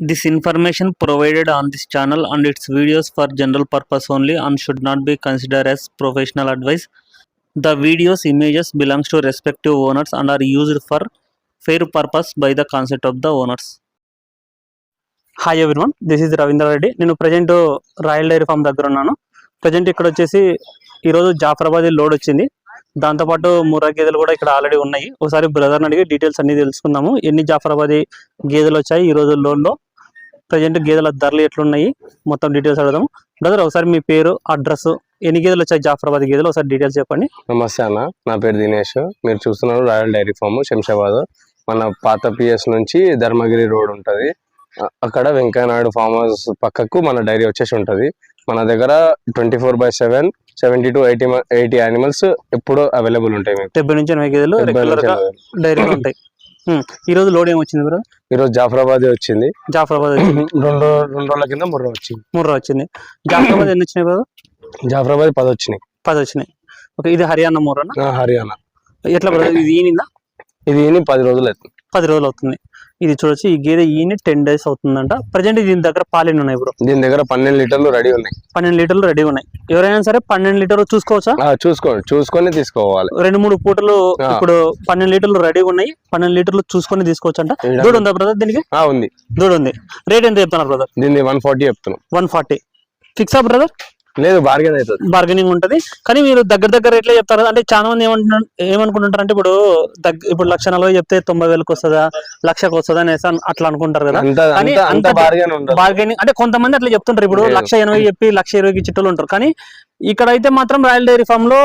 This information provided on this channel and its videos for general purpose only and should not be considered as professional advice. The videos images belongs to respective owners and are used for fair purpose by the consent of the owners. Hi everyone this is Ravindra Reddy నేను present royal dairy form దగ్గర ఉన్నాను present ఇక్కడ వచ్చేసి ఈరోజు Jafarabad load వచ్చింది దాంతోపాటు ముర్రా గేదెలు కూడా ఇక్కడ ఆల్రెడీ ఉన్నాయి ఒకసారి బ్రదర్ని అడిగి డీటెయిల్స్ అన్ని తెలుసుకుందాము ఎన్ని జాఫరాబాదీ గేదెలు వచ్చాయి ఈ రోజు లోన్లో ప్రజెంట్ గేదెల ధరలు ఎట్లున్నాయి? మొత్తం డీటెయిల్స్ అడదాము బ్రదర్ ఒకసారి మీ పేరు అడ్రస్ ఎన్ని గేదెలు వచ్చాయి? జాఫరాబాద్ గేదెలు ఒకసారి డీటెయిల్స్ చెప్పండి. నమస్తే అన్న. నా పేరు దినేష్. మీరు చూస్తున్నారు రాయల్ డైరీ ఫామ్ శంషాబాద్. మన పాత పిఎస్ నుంచి ధర్మగిరి రోడ్ ఉంటది. అక్కడ వెంకయ్యనాయుడు ఫామ్ హౌస్ పక్కకు మన డైరీ వచ్చేసి ఉంటది. మన దగ్గర twenty four by seven seventy to eighty eighty animals ఎప్పుడు అవైలబుల్ ఉంటాయి డెబ్బై నుంచి ఎనభై గేదెలు. డైరీలో ఉంటాయి. ఈ రోజు లోడ్ ఏమొచ్చింది బ్రదర్ ఈరోజు జాఫరాబాద్ వచ్చింది. జాఫరాబాద్ వచ్చింది. రెండు రెండు రోజుల కింద ముర్ర వచ్చింది. మూడు వచ్చింది. జాఫరాబాద్ ఎన్ని వచ్చినాయి బ్రదర్ జాఫరాబాద్ పది వచ్చినాయి. పది వచ్చినాయి. ఓకే ఇది హర్యానా మూరనా? ఆ, హర్యానా. ఎట్లా బ్రదర్ ఇది ఈనిందా? ఇది ఈని పది రోజులు అవుతుంది. పది రోజులు అవుతుంది. ఇది చూడొచ్చు. ఈ గేదె ఈని టెన్ డేస్ అవుతుందంట. ప్రజెంట్ దీని దగ్గర పాలు ఉన్నాయి బ్రో దీని దగ్గర పన్నెండు లీటర్లు రెడీ ఉన్నాయి. పన్నెండు లీటర్లు రెడీ ఉన్నాయి. ఎవరైనా సరే పన్నెండు లీటర్లు చూసుకోవచ్చా? చూసుకోండి చూసుకొని తీసుకోవాలి. రెండు మూడు పూటలు. ఇప్పుడు పన్నెండు లీటర్లు రెడీ ఉన్నాయి. పన్నెండు లీటర్లు చూసుకొని తీసుకోవచ్చు అంట దూడ ఉందా బ్రదర్ దీనికి? ఉంది. దూడ ఉంది రేట్ ఎంత చెప్తున్నారు బ్రదర్ దీన్ని వన్ ఫార్టీ చెప్తున్నాం. వన్ ఫార్టీ ఫిక్సా బ్రదర్ లేదు బార్గెన్ అవుతుంది. బార్గెనింగ్ ఉంటది. కానీ మీరు దగ్గర దగ్గర రేట్లే చెప్తారు? అంటే చాలా మంది ఏమంటున్నారు ఏమనుకుంటుంటారు అంటే ఇప్పుడు ఇప్పుడు లక్ష నలభై చెప్తే తొంభై వేలకు వస్తుందా లక్షకు వస్తుందా అనేసి అన్- అట్లా అనుకుంటారు కదా. అంత కానీ బార్గెనింగ్ అంటే కొంతమంది అట్లా చెప్తుంటారు. ఇప్పుడు. లక్ష ఎనభై చెప్పి లక్ష ఇరవైకి చిట్టలు ఉంటారు. కానీ ఇక్కడ అయితే మాత్రం రాయల్ డైరీ ఫామ్లో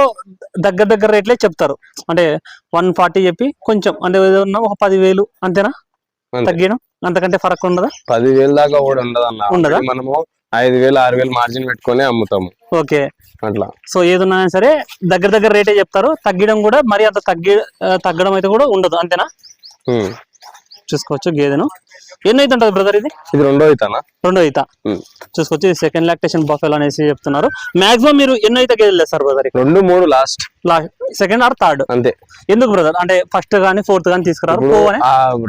దగ్గర దగ్గర రేట్లే చెప్తారు. అంటే వన్ ఫార్టీ చెప్పి కొంచెం అంటే ఏదన్నా ఒక పదివేలు అంతేనా? అంతే. తగ్గడం అంతకంటే ఫరక్ ఉండదా? పదివేలు దాకా కూడా ఉండదు? ఉండదా? మనము ఐదు వేలు ఆరు వేలు మార్జిన్ పెట్టుకొని అమ్ముతాము. ఓకే. అట్లా. సో ఏదున్నా సరే దగ్గర దగ్గర రేటే చెప్తారు. తగ్గడం కూడా మరి అంత తగ్గి తగ్గడం అయితే కూడా ఉండదు. అంతేనా. చూసుకోవచ్చు గేదెను. ఎన్ని అయితే ఉంటుంది బ్రదర్ ఇది? ఇది రెండో అవుతానా రెండో ఈత. చూసుకోవచ్చు ఇది సెకండ్ లాక్టేషన్ బఫెల్ అనేసి చెప్తున్నారు. మాక్సిమం మీరు ఎన్ని అయితే గేదెలు తెస్తారు బ్రదర్ రెండు మూడు లాస్ట్ సెకండ్ ఆర్ థర్డ్ అంతే. ఎందుకు బ్రదర్ అంటే ఫస్ట్ గానీ ఫోర్త్ గానీ తీసుకురారు?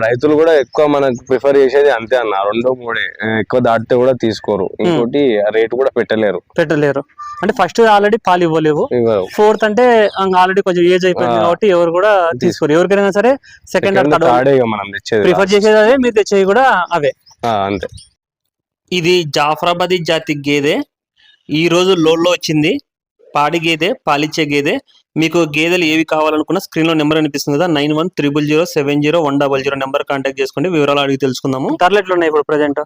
రైతులు కూడా ఎక్కువ మనకు ప్రిఫర్ చేసేది అంతే అన్న. రెండు మూడే. ఎక్కువ దాటితే కూడా తీసుకోరు. ఇంకోటి రేట్ కూడా పెట్టలేరు. పెట్టలేరు. అంటే ఫస్ట్ ఆల్రెడీ పాలు ఇవ్వలేవు. ఫోర్త్ అంటే ఆల్రెడీ కొంచెం ఏజ్ అయిపోయింది. కాబట్టి ఎవరు కూడా తీసుకోరు. ఎవరికైనా సరే సెకండ్ ఆర్ థర్డ్ ప్రిఫర్ చేసేది అదే మీరు తెచ్చేవి కూడా అవే. ఆ, అంతే. ఇది జాఫరాబాదీ జాతి గేదె. ఈ రోజు లోడ్లో వచ్చింది. పాడి గేదె పాలిచ్చే గేదె. మీకు గేదెలు ఏవి కావాలనుకున్న స్క్రీన్లో నెంబర్ అనిపిస్తుంది కదా nine one triple zero seven zero one double zero number contact చేసుకోండి. వివరాలు అడిగి తెలుసుకుందాము. ధరలు ఉన్నాయి ఇప్పుడు ప్రజెంట్.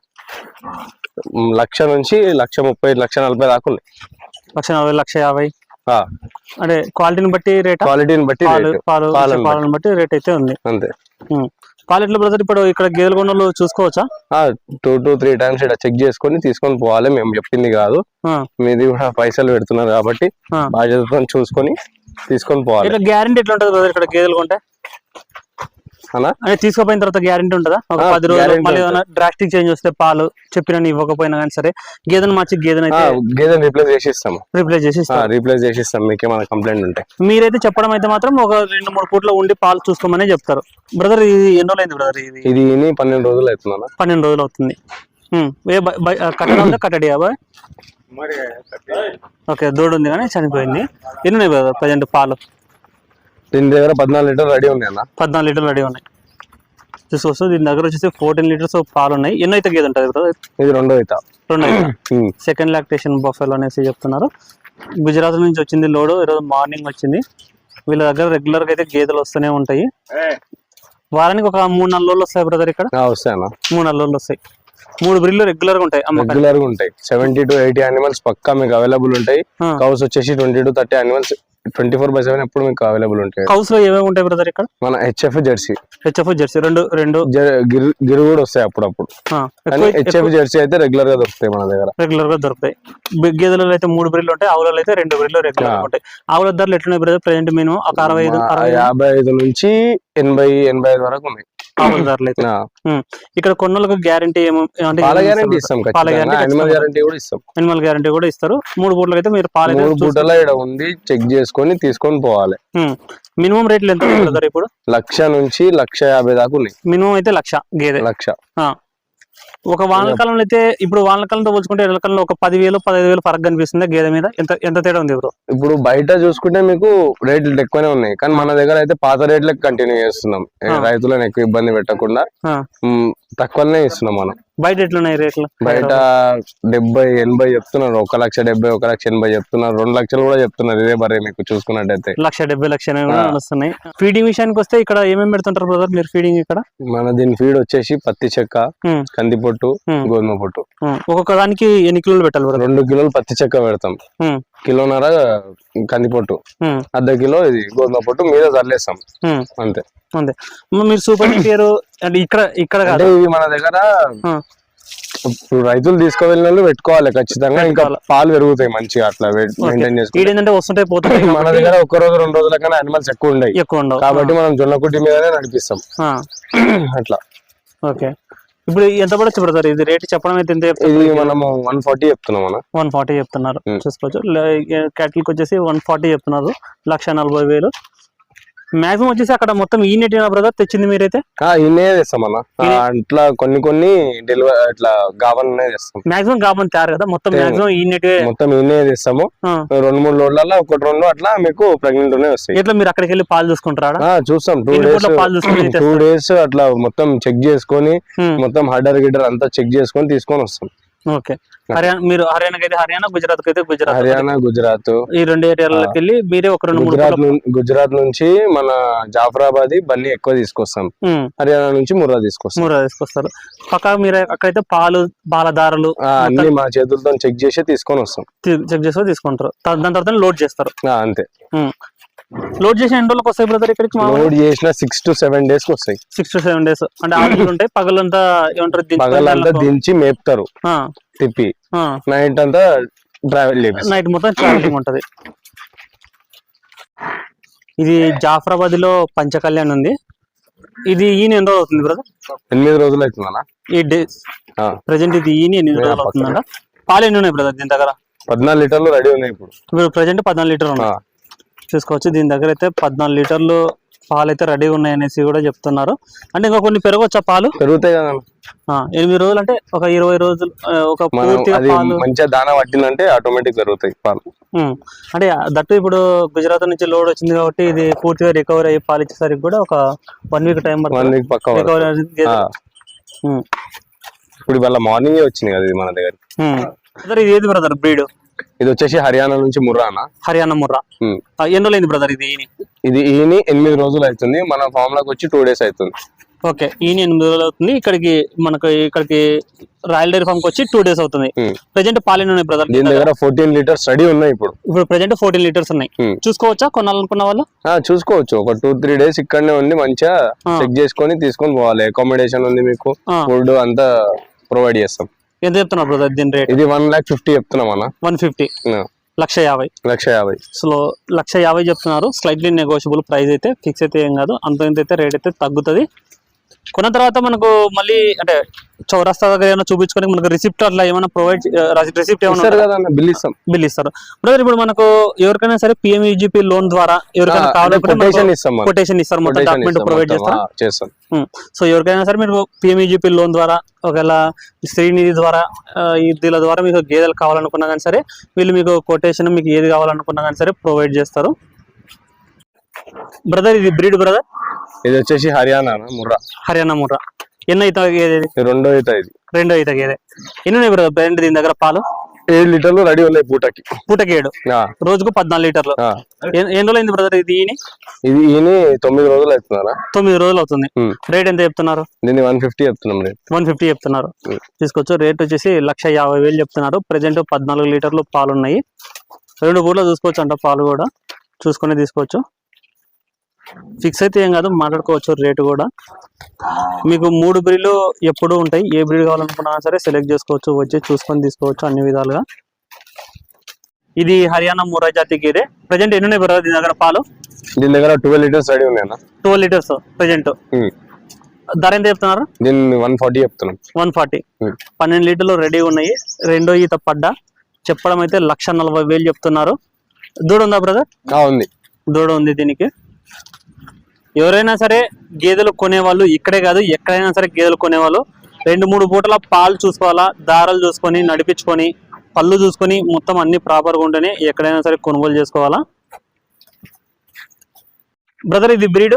లక్ష నుంచి లక్ష ముప్పై లక్ష నలభై దాకా ఉన్నాయి. లక్ష నలభై లక్ష యాభై. ఆ, అంటే క్వాలిటీని బట్టి రేట్? క్వాలిటీని బట్టి పాలు రేటు. పాలు పాలను పాలను బట్టి రేట్ అయితే ఉంది. అంతే. పాలు ఎట్లా బ్రదర్ ఇప్పుడు ఇక్కడ గేదెలు కొన్న చూసుకోవచ్చా టూ టూ త్రీ టైమ్స్ ఇక్కడ చెక్ చేసుకొని తీసుకొని పోవాలి. మేము చెప్పింది కాదు. మీది కూడా పైసలు పెడుతున్నారు కాబట్టి ఆ. బాధ్యతతో చూసుకొని తీసుకొని పోవాలి. గ్యారంటీ ఎట్లా ఉంటుంది బ్రదర్ ఇక్కడ గేదెలు కొంటే అంటే తీసుకుపోయిన తర్వాత గ్యారంటీ ఉంటుందా? ఒక పది రోజులు మళ్ళీ. ఏమైనా డ్రాస్టిక్ చేంజ్ వస్తే పాలు చెప్పిన ఇవ్వకపోయినా కానీ సరే గేదెను మార్చి గేదెను గేదెని రీప్లేస్ చేసి ఇస్తాము రిప్లేస్ చేసి ఇస్తారు. రీప్లేస్ చేసి ఇస్తాం మీకేమైనా కంప్లైంట్ ఉంటే. మీరైతే చెప్పడం అయితే మాత్రం ఒక రెండు మూడు పూట్ల ఉండి పాలు చూసుకోమని చెప్తారు. బ్రదర్ ఇది ఎన్ని రోజులు అయింది బ్రదర్ ఇది ఇది పన్నెండు రోజులు అవుతుందన్న పన్నెండు రోజులు అవుతుంది. ఏ కట్టడం కట్టడి బాయ్ ఓకే దూడ ఉంది కానీ చనిపోయింది. ఎన్ని ఉన్నాయి బ్రదర్ ప్రజెంట్ పాలు? దీని దగ్గర పద్నాలుగు లీటర్ రెడీ ఉంది అన్న. పద్నాలుగు లీటర్లు రెడీ ఉన్నాయి. చూసుకోవచ్చు దీని దగ్గర వచ్చేసి ఫోర్టీన్ లీటర్స్ పాలు ఉన్నాయి. ఎన్ని అయితే గేదె ఉంటుంది బ్రదర్? ఇది రెండో అవుతా రెండు అయితే. సెకండ్ లాక్టేషన్ బఫెల్ అనేసి చెప్తున్నారు. గుజరాత్ నుంచి వచ్చింది లోడు ఈరోజు మార్నింగ్ వచ్చింది. వీళ్ళ దగ్గర రెగ్యులర్గా అయితే గేదెలు వస్తూనే ఉంటాయి. వారానికి ఒక మూడు నాలుగు రోజులు వస్తాయి బ్రదర్ ఇక్కడ? వస్తాయి మూడు నాలుగు రోజులు వస్తాయి. మూడు బ్రిల్లు రెగ్యులర్గా ఉంటాయి రెగ్యులర్గా ఉంటాయి. సెవెంటీ టు ఎయిటీ యానిమల్స్ పక్కా మీకు అవైలబుల్ ఉంటాయి. కౌస్ వచ్చేసి twenty to thirty animals twenty four by seven ఎప్పుడు మీకు అవైలబుల్ ఉంటాయి. హౌస్లో ఏమేమి ఉంటాయి బ్రదర్ ఇక్కడ? మన హెచ్ఎఫ్ జెర్సీ హెచ్ఎఫ్ జెర్సీ రెండు రెండు. గిరు కూడా వస్తాయి అప్పుడప్పుడు. హెచ్ఎఫ్ జెర్సీ అయితే రెగ్యులర్గా దొరుకుతాయి మన దగ్గర. రెగ్యులర్గా దొరుకుతాయి. బి- గేదెలలో అయితే మూడు బ్రిల్లు ఉంటాయి ఆవులలో అయితే రెండు బ్రిల్లు రెగ్యులర్గా. ఉంటాయి. ఆవుల ధరలు ఎట్లున్నాయి బ్రదర్? ప్రజెంట్ మేము ఒక అరవై ఐదు. యాభై ఐదు నుంచి ఎనభై ఎనభై ఐదు వరకు ఉన్నాయి. ధరలు అయితే. ఇక్కడ కొన్నలకు గ్యారంటీ ఏమో అంటే పాల గ్యారంటీ? ఇస్తాం పాల guarantee అనిమల్. గ్యారంటీ కూడా ఇస్తాం. అనిమల్ గ్యారంటీ కూడా ఇస్తారు. మూడు పూటలకు అయితే మీరు పాలు మూడు పూటల ఇక్కడ ఉంది చెక్ చేసుకొని తీసుకొని పోవాలి. మినిమం రేట్లు ఎంత ఇప్పుడు? లక్ష నుంచి లక్ష యాభై దాకా ఉన్నాయి. మినిమం అయితే లక్ష గేదె. లక్ష. ఒక వానకాలంలో అయితే ఇప్పుడు వానకాలంతో పోల్చుకుంటే ఎండాకాలంలో ఒక పదివేలు పదహైదు వేలు ఫరక్ కనిపిస్తుంది గేదె మీద. ఎంత ఎంత తేడా ఉంది బ్రో? ఇప్పుడు బయట చూసుకుంటే మీకు రేట్లు ఎక్కువనే ఉన్నాయి. కానీ మన దగ్గర అయితే పాత రేట్లకు కంటిన్యూ చేస్తున్నాం. రైతులను ఎక్కువ ఇబ్బంది పెట్టకుండా. తక్కువనే ఇస్తున్నాం మనం. బయట ఎట్లున్నాయి రేట్లు? బయట డెబ్బై ఎనభై చెప్తున్నారు. ఒక లక్ష డెబ్బై ఒక లక్ష ఎనభై చెప్తున్నారు. రెండు లక్షలు కూడా చెప్తున్నారు ఇదే బరే మీకు చూసుకున్నట్టయితే. లక్ష డెబ్బై లక్ష. నడుస్తున్నాయి. ఫీడింగ్ విషయానికి వస్తే ఇక్కడ ఏమేమి పెడుతుంటారు బ్రదర్ మీరు ఫీడింగ్ ఇక్కడ? మన దీని ఫీడ్ వచ్చేసి పత్తి చెక్క. కంది పొట్టు. గోధుమ పొట్టు. ఒక్కొక్క దానికి ఎన్ని కిలోలు పెట్టాలి రెండు కిలోలు పత్తి చెక్క పెడతాం. కిలోన్నర కంది పొట్టు ఉమ్, అర్ధ కిలో ఇది గోధుమ పొట్టు మీద చల్లేస్తాం. అంతే. అంతే. మీరు సూపర్ పేరు అంటే ఇక్కడ ఇక్కడ అంటే ఇవి మన దగ్గర రైతులు తీసుకువెళ్ళిన వాళ్ళు పెట్టుకోవాలి ఖచ్చితంగా. ఇంకా. పాలు పెరుగుతాయి మంచిగా అట్లా మెయింటైన్ చేసుకుంటే. ఏంటంటే వస్తుంటాయి పోతుంటాయి మన దగ్గర ఒక రోజు రెండు రోజుల కన్నా అనిమల్స్ ఎక్కువ ఉన్నాయి ఎక్కువ ఉండవు. కాబట్టి మనం జొన్న కుట్టి మీదనే నడిపిస్తాం. అట్లా. ఓకే. ఇప్పుడు ఎంత పడచ్చు బ్రదర్ ఇది రేట్ చెప్పడం అయితే ఎంత ఇది మనము వన్ ఫార్టీ చెప్తున్నాం మనం వన్ ఫార్టీ చెప్తున్నారు. చూసుకోవచ్చు. క్యాటిల్కి వచ్చేసి వన్ ఫార్టీ చెప్తున్నారు. లక్ష నలభై వేలు. మాక్సిమం వచ్చేసి అక్కడ మొత్తం ఈ నెట్ బ్రదర్ తెచ్చింది మీరైతే? ఇన్నే తెస్తాం అన్న. ఆ, ఇనే- అట్లా కొన్ని కొన్ని డెలివరీ ఇట్లా గావన్నే తెస్తాం. మాక్సిమం కాబట్టి తయారు కదా? మొత్తం. మాక్సిమం ఈ నెట్ మొత్తం ఇన్నే తెస్తాము. రెండు మూడు లోడ్లలో ఒకటి రెండు అట్లా మీకు ప్రెగ్నెంట్ వస్తాయి. ఎట్లా మీరు అక్కడికి వెళ్ళి పాలు చూసుకుంటారా చూస్తాం. Two days two? డేస్ అట్లా మొత్తం చెక్ చేసుకొని మొత్తం హర్డర్ గిడ్డర్ అంతా చెక్ చేసుకొని తీసుకొని వస్తాం. ఓకే. హర్యానా మీరు హర్యానాకి అయితే హర్యానా గుజరాత్ అయితే గుజరాత్. హర్యానా గుజరాత్. ఈ రెండు ఏరియాలకు వెళ్ళి మీరే ఒక రెండు గుజరాత్ నుంచి మన జాఫరాబాద్ బన్నీ ఎక్కువ తీసుకొస్తాం. హర్యానా నుంచి ముర్రా తీసుకొస్తాం. మూడు తీసుకొస్తారు. పక్క మీరు అక్కడైతే పాలు పాలదారులు ఆ, అన్ని మా చేతులతో చెక్ చేసి తీసుకొని వస్తాం చెక్ చేసుకొని తీసుకుంటారు. దాని తర్వాత లోడ్ చేస్తారు. అంతే. లోడ్ చేసిన ఎన్ని రోజులకు వస్తాయి బ్రదర్ ఇక్కడికి లోడ్ చేసిన సిక్స్ టు సెవెన్ డేస్కి వస్తాయి. సిక్స్ టు సెవెన్ డేస్ అంటే ఆవులు ఉంటాయి పగలంతా ఏమంటారు పగలంతా దించి మేపుతారు. ఆ, తిప్పి. ఆ, నైట్ అంతా ట్రావెల్ నైట్ మొత్తం ట్రావెలింగ్ ఉంటది. ఇది జాఫరాబాద్లో పంచకళ్యాణ్ ఉంది. ఇది ఈయన ఎన్ని రోజులు అవుతుంది బ్రదర్? ఎనిమిది రోజులు అవుతుందన్నా? ఈ డే ఆ, ప్రజెంట్ ఇది ఈయన Yeah, రోజులు అవుతుందంట పాలు ఎన్ని ఉన్నాయి బ్రదర్ దీని దగ్గర? పద్నాలుగు లీటర్లు రెడీ ఉన్నాయి ఇప్పుడు. ఇప్పుడు ప్రజెంట్ పద్నాలుగు లీటర్ ఉన్నాయి. చూసుకోవచ్చు. దీని దగ్గర అయితే పద్నాలుగు లీటర్లు పాలు అయితే రెడీ ఉన్నాయి అనేసి కూడా చెప్తున్నారు. అంటే ఇంకా కొన్ని పెరగవచ్చా పాలు? పెరుగుతాయి కదా ఎనిమిది రోజులు అంటే ఒక ఇరవై రోజులు ఒక మంచిగా దానా పట్టిందంటే ఆటోమేటిక్ పెరుగుతాయి పాలు. అంటే దట్టు ఇప్పుడు గుజరాత్ నుంచి లోడ్ వచ్చింది కాబట్టి ఇది పూర్తిగా రికవరీ అయ్యి పాలు ఇచ్చేసరికి కూడా ఒక వన్ వీక్ టైం వన్ పడుతుంది వీక్ పక్క రికవరీ ఇప్పుడు ఇవాళ మార్నింగ్ వచ్చింది కదా ఇది మన దగ్గర బ్రదర్ ఇది ఏది బ్రదర్ బ్రీడ్? ఇది వచ్చేసి హర్యానా నుంచి ముర్రానా? హర్యానా ముర్రా. ఎన్ని రోజులైంది బ్రదర్ ఇది ఇది ఈని ఎనిమిది రోజులు అవుతుంది. మన ఫామ్లోకి వచ్చి టూ డేస్ అవుతుంది. ఓకే ఈయన ఎనిమిది రోజులు అవుతుంది. ఇక్కడికి మనకు ఇక్కడికి రాయల్ డైరీ ఫామ్కి వచ్చి టూ డేస్ అవుతుంది. ప్రజెంట్ పాలు ఎన్ని ఉన్నాయి బ్రదర్ దీని దగ్గర ఫోర్టీన్ లీటర్స్ రెడీ ఉన్నాయి ఇప్పుడు. ఇప్పుడు ప్రజెంట్ ఫోర్టీన్ లీటర్స్ ఉన్నాయి. చూసుకోవచ్చా? కొనాలనుకున్న వాళ్ళు? చూసుకోవచ్చు. ఒక టూ త్రీ డేస్ ఇక్కడనే ఉండి మంచిగా. చెక్ చేసుకొని తీసుకొని పోవాలి. అకామిడేషన్ ఉంది మీకు. ఫుడ్ అంతా ప్రొవైడ్ చేస్తాం. ఎంత చెప్తున్నారు బ్రదర్ దీని రేట్ ఇది వన్ లాక్ ఫిఫ్టీ చెప్తున్నాం అన్న. One fifty? లక్ష యాభై. లక్ష యాభై. సో లక్ష యాభై చెప్తున్నారు. స్లైట్లీ నెగోషియబుల్ ప్రైస్ అయితే ఫిక్స్ అయితే ఏం కాదు. అంత ఇంత అయితే రేట్ అయితే తగ్గుతుంది. కొన్న తర్వాత మనకు మళ్ళీ అంటే చౌరస్తా దగ్గర ఏమైనా చూపించుకొని మనకు రిసిప్ట్ అట్లా ఏమైనా ప్రొవైడ్ రిసిప్ట్ ఏమైనా బిల్ ఇస్తాం. బిల్ ఇస్తారు. బ్రదర్ ఇప్పుడు మనకు ఎవరికైనా సరే పిఎంఈజీపీ లోన్ ద్వారా ఎవరికైనా కావాలనుకుంటే కొటేషన్ ఇస్తారు మొత్తం డాక్యుమెంట్ ప్రొవైడ్. చేస్తారు? సో ఎవరికైనా సరే మీరు పిఎంఈజీపీ లోన్ ద్వారా ఒకవేళ శ్రీనిధి ద్వారా దీల ద్వారా మీకు గేదెలు కావాలనుకున్నా కానీ సరే వీళ్ళు మీకు కొటేషన్ మీకు ఏది కావాలనుకున్నా కానీ సరే ప్రొవైడ్ చేస్తారు. బ్రదర్ ఇది బ్రీడ్ బ్రదర్ ఇది వచ్చేసి హర్యానా ముర్రా. హర్యానా ముర్రా. ఎన్ని గేదె ఇది? రెండో అయితే ఇది. రెండో అయితే గేదె. ఎన్ని ఉన్నాయి బ్రదర్ బ్రాండ్ దీని దగ్గర పాలు? ఏడు లీటర్లు రెడీ ఉన్నాయి పూటకి. పూటకి ఏడు? రోజుకు పద్నాలుగు లీటర్లు. ఎన్ని రోజులు అయింది బ్రదర్ ఇది ఈని ఇది ఈయన తొమ్మిది రోజులు అవుతున్నారా? తొమ్మిది రోజులు అవుతుంది. రేట్ ఎంత చెప్తున్నారు? దీన్ని వన్ ఫిఫ్టీ చెప్తున్నాం రేట్. వన్ ఫిఫ్టీ చెప్తున్నారు. ఉమ్. తీసుకోవచ్చు రేట్ వచ్చేసి లక్ష యాభై వేలు చెప్తున్నారు. ప్రజెంట్ పద్నాలుగు లీటర్లు పాలు ఉన్నాయి రెండు పూటలు చూసుకోవచ్చు అంట పాలు కూడా. చూసుకొని తీసుకోవచ్చు. ఫిక్స్ అయితే ఏం కాదు మాట్లాడుకోవచ్చు రేటు కూడా. మీకు మూడు బ్రీడ్లు ఎప్పుడు ఉంటాయి ఏ బ్రీడ్ కావాలనుకున్నా సరే సెలెక్ట్ చేసుకోవచ్చు వచ్చి చూసుకొని తీసుకోవచ్చు అన్ని విధాలుగా. ఇది హర్యానా ముర్రా జాతి గేదె ప్రజెంట్ ఎన్ని ఉన్నాయి బ్రదర్ దీని దగ్గర పాలు? దీని దగ్గర ట్వెల్వ్ లీటర్స్ రెడీ ఉన్నాయి ట్వెల్వ్ లీటర్స్ ప్రజెంట్. ధర ఎంత చెప్తున్నారు? దీన్ని వన్ ఫార్టీ చెప్తున్నాం. One forty. పన్నెండు లీటర్లు రెడీ ఉన్నాయి. రెండో ఈత పడ్డా. చెప్పడం అయితే లక్ష నలభై వేలు చెప్తున్నారు. దూడ ఉందా బ్రదర్? ఉంది. దూడ ఉంది దీనికి. ఎవరైనా సరే గేదెలు కొనేవాళ్ళు ఇక్కడే కాదు ఎక్కడైనా సరే గేదెలు కొనేవాళ్ళు. రెండు మూడు పూటల పాలు చూసుకోవాలా దారాలు చూసుకొని నడిపించుకొని పళ్ళు చూసుకొని మొత్తం అన్ని ప్రాపర్గా ఉంటేనే ఎక్కడైనా సరే కొనుగోలు చేసుకోవాలా? బ్రదర్ ఇది బ్రీడ్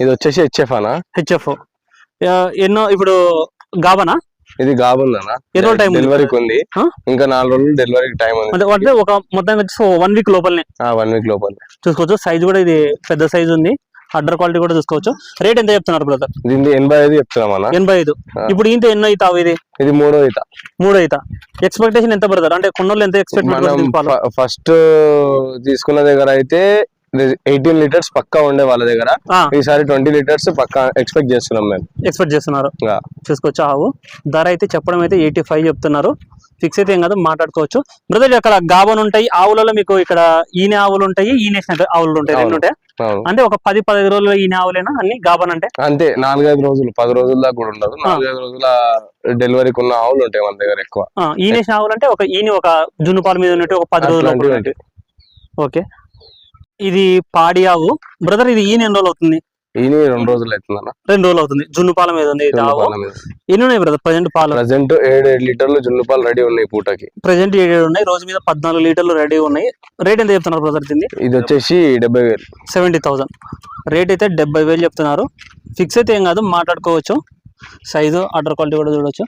ఇది వచ్చేసి హెచ్ఎఫ్ అనా? హెచ్ఎఫ్ ఎన్నో ఇప్పుడు గాబనా? ఇది గాబుందనా? డెలివరీకి ఉంది. ఆ? ఇంకా నాలుగు రోజులు డెలివరీకి టైం ఉంది. అంటే అంటే ఒక మొత్తం వన్ వీక్ లోపలనే. వన్ వీక్ లోపల చూసుకోవచ్చు. సైజ్ కూడా ఇది పెద్ద సైజ్ ఉంది. అడ్డర్ క్వాలిటీ కూడా చూసుకోవచ్చు. రేట్ ఎంత చెప్తున్నారు బ్రదర్? దీన్ని ఎనభై ఐదు చెప్తున్నాం ఎనభై ఐదు. ఇప్పుడు ఇంత ఎన్నో అవుతావు ఇది? ఇది మూడో ఈత. మూడు అవుతా ఎక్స్పెక్టేషన్ ఎంత బ్రదర్? అంటే కొన్నోళ్ళు ఎంత ఎక్స్పెక్ట్ ఫస్ట్ తీసుకున్న దగ్గర అయితే ఎయిటీన్ లీటర్స్ పక్కా ఉండే వాళ్ళ దగ్గర. ఈసారి ట్వంటీ లీటర్స్ పక్కా ఎక్స్పెక్ట్ చేస్తున్నాం మేము. ఎక్స్పెక్ట్ చేస్తున్నారు. చూసుకోవచ్చు? ఆవు. ధర అయితే చెప్పడం అయితే ఎయిటీ ఫైవ్ చెప్తున్నారు. ఫిక్స్ అయితే ఏం కాదు మాట్లాడుకోవచ్చు. బ్రదర్ అక్కడ గాబన్ ఉంటాయి ఆవులలో మీకు ఇక్కడ ఈనె ఆవులు ఉంటాయి ఈనేసిన ఆవులు ఉంటాయి రెండు. ఉంటాయి. అంటే ఒక పది పదిహేను రోజులు ఈనె ఆవులేనా అన్ని గాబన్ అంటే? అంతే నాలుగైదు రోజులు పది రోజుల దాకా కూడా ఉండదు. నాలుగైదు రోజుల డెలివరీకి ఉన్న ఆవులు ఉంటాయి మన దగ్గర ఎక్కువ. ఆ, ఈనేసిన ఆవులు అంటే ఒక ఈని ఒక జున్ను పాల మీద ఉన్నట్టు ఒక పది రోజులు. ఓకే. ఇది పాడి ఆవు. బ్రదర్ ఇది ఈయన ఎన్ని రోజులు అవుతుంది? ఈయన రెండు రోజులు అవుతుందన్న. రెండు రోజులు అవుతుంది. జున్ను పాల మీద ఉంది ఎన్ని ఉన్నాయి బ్రదర్ ప్రజెంట్ పాలు? ప్రజెంట్ ఏడు ఏడు లీటర్లు జున్ను పాలు రెడీ ఉన్నాయి పూటకి. ప్రజెంట్ ఏడు ఉన్నాయి. రోజు మీద పద్నాలుగు లీటర్లు రెడీ ఉన్నాయి. రేట్ ఎంత చెప్తున్నారు బ్రదర్ దీన్ని? ఇది వచ్చేసి డెబ్బై వేలు. సెవెంటీ థౌసండ్ రేట్ అయితే డెబ్బై వేలు చెప్తున్నారు. ఫిక్స్ అయితే ఏం కాదు మాట్లాడుకోవచ్చు. సైజు అటర్ క్వాలిటీ కూడా చూడవచ్చు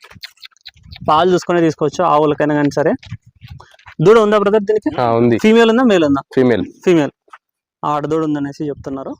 పాలు చూసుకొని తీసుకోవచ్చు ఆవులకైనా కానీ సరే. దూడ ఉందా బ్రదర్ దీనికి? ఉంది. ఫీమేల్ ఉందా మేల్ ఉందా? ఫీమేల్ ఫీమేల్ ఆడదూడ ఉందనేసి చెప్తున్నారు.